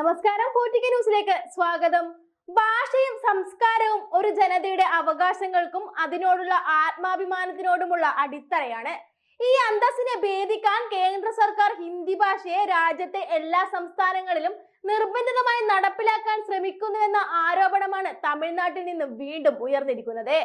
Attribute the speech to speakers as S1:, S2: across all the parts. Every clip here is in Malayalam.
S1: ന്യൂസിലേക്ക് സ്വാഗതം. ഭാഷയും സംസ്കാരവും ഒരു ജനതയുടെ അവകാശങ്ങൾക്കും അതിനോടുള്ള ആത്മാഭിമാനത്തിനോടുമുള്ള അടിത്തറയാണ്. ഈ അന്തസ്സിനെ ഭേദിക്കാൻ കേന്ദ്ര സർക്കാർ ഹിന്ദി ഭാഷയെ രാജ്യത്തെ എല്ലാ സംസ്ഥാനങ്ങളിലും നിർബന്ധിതമായി നടപ്പിലാക്കാൻ ശ്രമിക്കുന്നുവെന്ന ആരോപണമാണ് തമിഴ്നാട്ടിൽ നിന്ന് വീണ്ടും ഉയർന്നിരിക്കുന്നത്.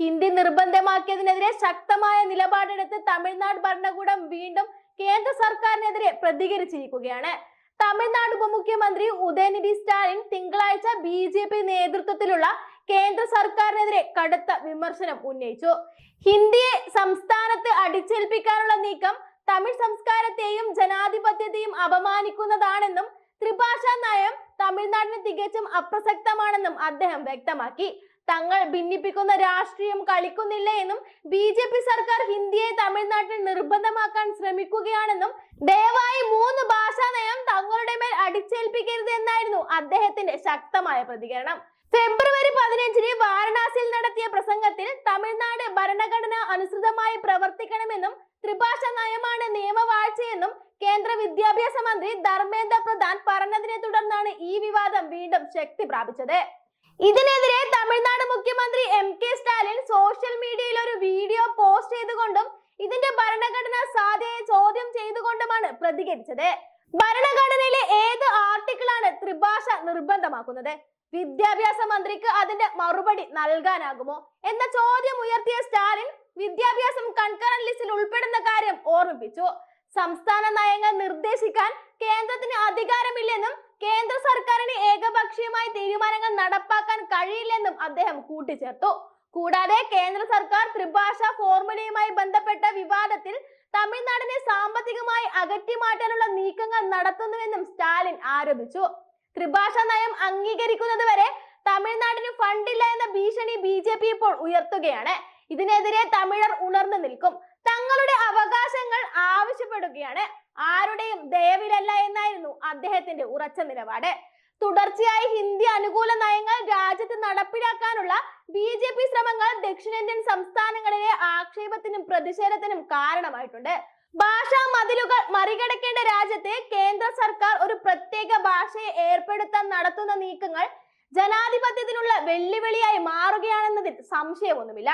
S1: ഹിന്ദി നിർബന്ധമാക്കിയതിനെതിരെ ശക്തമായ നിലപാടെടുത്ത് തമിഴ്നാട് ഭരണകൂടം വീണ്ടും കേന്ദ്ര സർക്കാരിനെതിരെ പ്രതികരിച്ചിരിക്കുകയാണ്. തമിഴ്നാട് ഉപമുഖ്യമന്ത്രി ഉദയനിധി സ്റ്റാലിൻ തിങ്കളാഴ്ച ബി ജെ പി നേതൃത്വത്തിലുള്ള കേന്ദ്ര സർക്കാരിനെതിരെ കടുത്ത വിമർശനം ഉന്നയിച്ചു. ഹിന്ദിയെ സംസ്ഥാനത്ത് അടിച്ചേൽപ്പിക്കാനുള്ള നീക്കം തമിഴ് സംസ്കാരത്തെയും ജനാധിപത്യത്തെയും അപമാനിക്കുന്നതാണെന്നും ത്രിഭാഷാ നയം തമിഴ്നാടിന് തികച്ചും അപ്രസക്തമാണെന്നും അദ്ദേഹം വ്യക്തമാക്കി. തങ്ങൾ ഭിന്നിപ്പിക്കുന്ന രാഷ്ട്രീയം കളിക്കുന്നില്ല എന്നും ബി ജെ പി സർക്കാർ ഹിന്ദിയെ തമിഴ്നാട്ടിൽ നിർബന്ധമാക്കാൻ ശ്രമിക്കുകയാണെന്നും ദയവായി മൂന്ന് ഭാഷാ നയം മേൽ അടിച്ചേൽപ്പിക്കരുത് എന്നായിരുന്നു അദ്ദേഹത്തിന്റെ ശക്തമായ പ്രതികരണം. ഫെബ്രുവരി പതിനഞ്ചിന് വാരണാസിയിൽ നടത്തിയ പ്രസംഗത്തിൽ തമിഴ്നാട് ഭരണഘടന അനുസൃതമായി പ്രവർത്തിക്കണമെന്നും ത്രിഭാഷ നയമാണ് നിയമവാഴ്ചയെന്നും കേന്ദ്ര വിദ്യാഭ്യാസ മന്ത്രി ധർമ്മേന്ദ്ര പ്രധാൻ പറഞ്ഞതിനെ തുടർന്നാണ് ഈ വിവാദം വീണ്ടും ശക്തി പ്രാപിച്ചത്. ഇതിനെതിരെ തമിഴ്നാട് മുഖ്യമന്ത്രി എം കെ സ്റ്റാലിൻ സോഷ്യൽ മീഡിയയിൽ ഒരു വീഡിയോ പോസ്റ്റ് ചെയ്തുകൊണ്ടും ഇതിന്റെ ഭരണഘടനാ സാധ്യതയെ ചോദ്യം ചെയ്തുകൊണ്ടുമാണ് പ്രതികരിച്ചത്. ത്രിഭാഷ നിർബന്ധമാക്കുന്നത്. വിദ്യാഭ്യാസ മന്ത്രിക്ക് അതിന്റെ മറുപടി നൽകാനാകുമോ? എന്ന ചോദ്യം ഉയർത്തിയ സ്റ്റാലിൻ വിദ്യാഭ്യാസം കൺകറന്റ് ലിസ്റ്റിൽ ഉൾപ്പെടുന്ന കാര്യം ഓർമ്മിപ്പിച്ചു. സംസ്ഥാന നയങ്ങൾ നിർദ്ദേശിക്കാൻ കേന്ദ്രത്തിന് അധികാരമില്ലെന്നും കേന്ദ്ര സർക്കാരിന് ഏകപക്ഷീയമായി തീരുമാനങ്ങൾ നടപ്പാക്കാൻ കഴിയില്ലെന്നും അദ്ദേഹം കൂട്ടിച്ചേർത്തു. കൂടാതെ കേന്ദ്ര സർക്കാർ ത്രിഭാഷ ഫോർമുലയുമായി ബന്ധപ്പെട്ട വിവാദത്തിൽ തമിഴ്നാടിനെ സാമ്പത്തികമായി അകറ്റി മാറ്റാനുള്ള നീക്കങ്ങൾ നടത്തുന്നുവെന്നും സ്റ്റാലിൻ ആരോപിച്ചു. ത്രിഭാഷ നയം അംഗീകരിക്കുന്നത് വരെ തമിഴ്നാടിന് ഫണ്ടില്ല എന്ന ഭീഷണി ബി ജെ പി ഇപ്പോൾ ഉയർത്തുകയാണ്. ഇതിനെതിരെ തമിഴർ ഉണർന്നു നിൽക്കും. തങ്ങളുടെ അവകാശങ്ങൾ ആവശ്യപ്പെടുകയാണ്. ആരുടെയും ദയവിലല്ല എന്നായിരുന്നു അദ്ദേഹത്തിന്റെ ഉറച്ച നിലപാട്. തുടർച്ചയായി ഹിന്ദി അനുകൂല നയങ്ങൾ രാജ്യത്ത് നടപ്പിലാക്കാനുള്ള ബി ജെ പി ശ്രമങ്ങൾ ദക്ഷിണേന്ത്യൻ സംസ്ഥാനങ്ങളിലെ ആക്ഷേപത്തിനും പ്രതിഷേധത്തിനും കാരണമായിട്ടുണ്ട്. ഭാഷാ മതിലുകൾ മറികടക്കേണ്ട രാജ്യത്തെ കേന്ദ്ര സർക്കാർ ഒരു പ്രത്യേക ഭാഷയെ ഏർപ്പെടുത്താൻ നടത്തുന്ന നീക്കങ്ങൾ ജനാധിപത്യത്തിനുള്ള വെല്ലുവിളിയായി മാറുകയാണെന്നതിൽ സംശയമൊന്നുമില്ല.